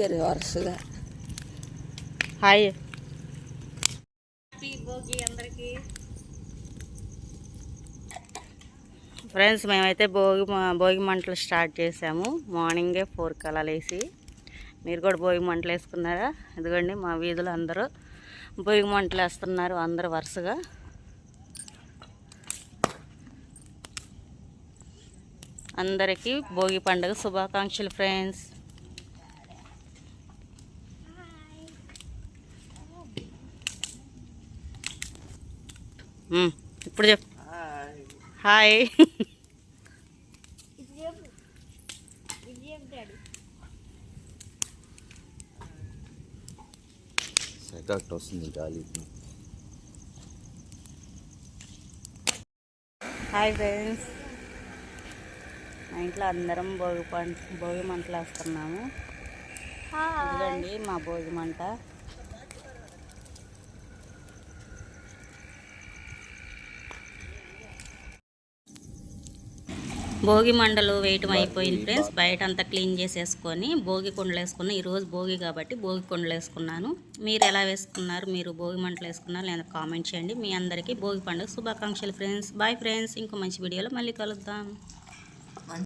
వేసారు వరుసగా హాయ్ భోగి అందరికీ. ఫ్రెండ్స్ మేమైతే భోగి భోగి మంటలు స్టార్ట్ చేసాము. మార్నింగే ఫోర్ కలా లేసి మీరు కూడా భోగి మంటలు వేసుకున్నారా? ఇదిగోండి మా వీధులు అందరూ భోగి మంటలు వేస్తున్నారు అందరూ వరుసగా. అందరికీ భోగి పండుగ శుభాకాంక్షలు ఫ్రెండ్స్ ఇప్పుడు చెప్పు. హాయ్. సెకట్ వస్తుంది గాలికి హాయ్ ఫ్రెండ్స్. మా ఇంట్లో అందరం భోగి పంట భోగి మంటలు వేస్తున్నాము. ఇదిగోండి మా భోగి మంట. భోగి మండలు వేయటం అయిపోయింది ఫ్రెండ్స్. బయట అంతా క్లీన్ చేసేసుకొని భోగి కుండలు వేసుకుని ఈరోజు భోగి కాబట్టి భోగి కుండలు వేసుకున్నాను మీరు ఎలా వేసుకున్నారు? మీరు భోగి మంటలు వేసుకున్నారు లేదా కామెంట్ చేయండి. మీ అందరికీ భోగి పండుగ శుభాకాంక్షలు ఫ్రెండ్స్. Bye friends. ఇంకో మంచి వీడియోలో మళ్ళీ కలుద్దాం.